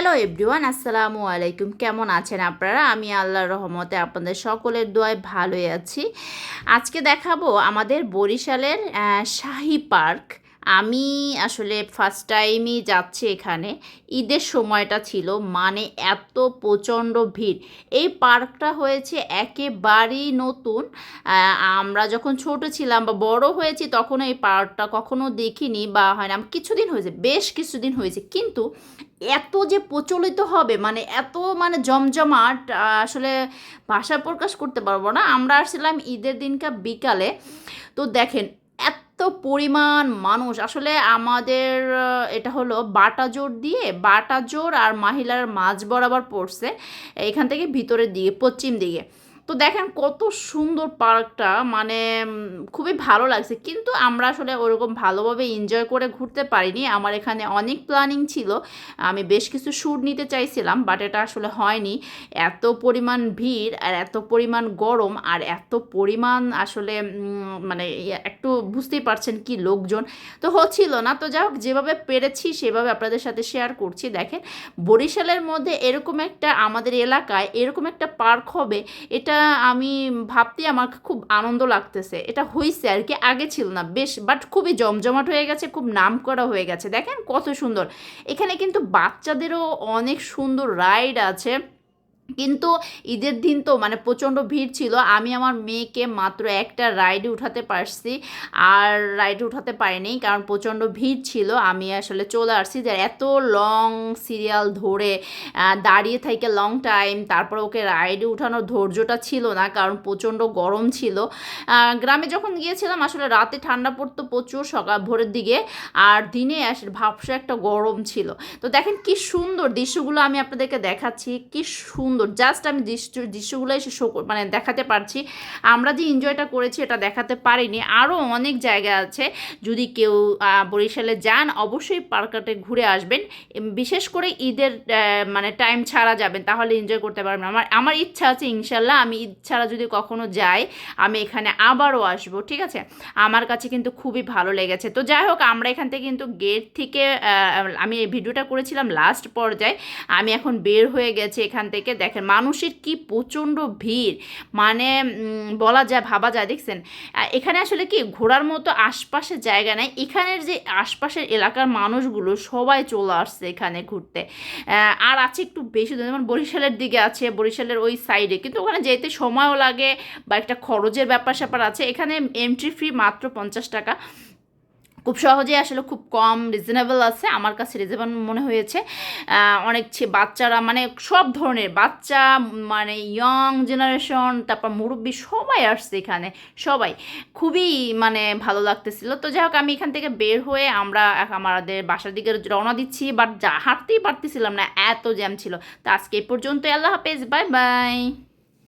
Hello everyone, আসসালামু আলাইকুম। কেমন আছেন আপনারা? আমি আল্লাহর রহমতে আপনাদের সকলের দোয়ায় ভালোই আছি। আজকে দেখাবো আমাদের বরিশালের শাহী পার্ক। আমি আসলে ফার্স্ট টাইমই যাচ্ছি এখানে। ঈদের সময়টা ছিল মানে এত প্রচণ্ড ভিড়। এই পার্কটা হয়েছে একেবারেই নতুন। আমরা যখন ছোট ছিলাম বা বড় হয়েছি তখন এই পার্কটা কখনো দেখিনি বা হয় না। কিছুদিন হয়েছে, বেশ কিছুদিন হয়েছে। কিন্তু এত যে প্রচলিত হবে মানে এত মানে জমজমাট আসলে ভাষা প্রকাশ করতে পারব না। আমরা আসছিলাম ঈদের দিনকা বিকালে। তো দেখেন পরিমাণ মানুষ। আসলে আমাদের এটা হলো বাটা জোর দিয়ে, বাটা জোর আর মাহিলার মাঝ বরাবর পড়ছে, এখান থেকে ভিতরের দিকে, পশ্চিম দিকে। তো দেখেন কত সুন্দর পার্কটা মানে খুবই ভালো লাগছে। কিন্তু আমরা আসলে ওরকম ভালোভাবে এনজয় করে ঘুরতে পারিনি। আমার এখানে অনেক প্ল্যানিং ছিল। আমি বেশ কিছু শ্যুট নিতে চাইছিলাম বাট এটা আসলে হয়নি। এত পরিমাণ ভিড় আর এত পরিমাণ গরম আর এত পরিমাণ আসলে মানে একটু বুঝতেই পারছেন কি লোকজন। তো হচ্ছিল না। তো যাই হোক, যেভাবে পেরেছি সেভাবে আপনাদের সাথে শেয়ার করছি। দেখেন, বরিশালের মধ্যে এরকম একটা, আমাদের এলাকায় এরকম একটা পার্ক হবে, এটা আমি ভাবতে আমার খুব আনন্দ লাগতেছে। এটা হয়েছে আর কি, আগে ছিল না, বেশ বাট খুবই জমজমাট হয়ে গেছে, খুব নাম করা হয়ে গেছে। দেখেন কত সুন্দর। এখানে কিন্তু বাচ্চাদেরও অনেক সুন্দর রাইড আছে। কিন্তু ঈদের দিন তো মানে প্রচণ্ড ভিড় ছিল। আমি আমার মেয়েকে মাত্র একটা রাইডে উঠাতে পারছি, আর রাইডে উঠাতে পারিনি কারণ প্রচণ্ড ভিড় ছিল। আমি আসলে চলে আসছি যে এত লং সিরিয়াল ধরে দাঁড়িয়ে থেকে লং টাইম তারপর ওকে রাইডে উঠানোর ধৈর্যটা ছিল না কারণ প্রচণ্ড গরম ছিল। গ্রামে যখন গিয়েছিলাম আসলে রাতে ঠান্ডা পড়তো প্রচুর সকাল ভোরের দিকে, আর দিনে আসলে ভাবসা একটা গরম ছিল। তো দেখেন কি সুন্দর দৃশ্যগুলো আমি আপনাদেরকে দেখাচ্ছি, কি সুন্দর জাস্ট আমি দৃশ্য, দৃশ্যগুলো এসে শো মানে দেখাতে পারছি। আমরা যে এনজয়টা করেছি এটা দেখাতে পারিনি। আরও অনেক জায়গা আছে। যদি কেউ বরিশালে যান, অবশ্যই পার্কটাতে ঘুরে আসবেন। বিশেষ করে ঈদের মানে টাইম ছাড়া যাবেন, তাহলে এনজয় করতে পারবেন আমার আমার ইচ্ছা আছে ইনশাল্লাহ। আমি ঈদ ছাড়া যদি কখনো যাই, আমি এখানে আবারও আসব, ঠিক আছে? আমার কাছে কিন্তু খুবই ভালো লেগেছে। তো যাই হোক, আমরা এখান থেকে কিন্তু গেট থেকে আমি এই ভিডিওটা করেছিলাম লাস্ট পর্যায়ে। আমি এখন বের হয়ে গেছি এখান থেকে। দেখেন, মানুষের কি প্রচণ্ড ভিড়। মানে বলা যায়, ভাবা যায়, দেখছেন? এখানে আসলে কি ঘোরার মতো আশপাশে জায়গা নেই। এখানের যে আশপাশের এলাকার মানুষগুলো সবাই চলে আসছে এখানে ঘুরতে। আর আছে একটু বেশি যেমন বরিশালের দিকে আছে, বরিশালের ওই সাইডে কিন্তু ওখানে যেতে সময়ও লাগে বা একটা খরচের ব্যাপার স্যাপার আছে। এখানে এন্ট্রি ফি মাত্র পঞ্চাশ টাকা। খুব সহজে আসলে খুব কম রিজনেবল আছে। আমার কাছে রিজনেবল মনে হয়েছে। অনেক বাচ্চারা মানে সব ধরনের বাচ্চা মানে ইয়ং জেনারেশন তারপর মুরব্বী সবাই আসছে এখানে, সবাই। খুবই মানে ভালো লাগতেছিল। তো যাই হোক, আমি এখান থেকে বের হয়ে আমরা আমাদের বাসার দিকে রওনা দিচ্ছি বাট যা, হাঁটতেই পারতেছিলাম না, এত জ্যাম ছিল। তো আজকে এই পর্যন্ত আল্লাহ হাফেজ বাই বাই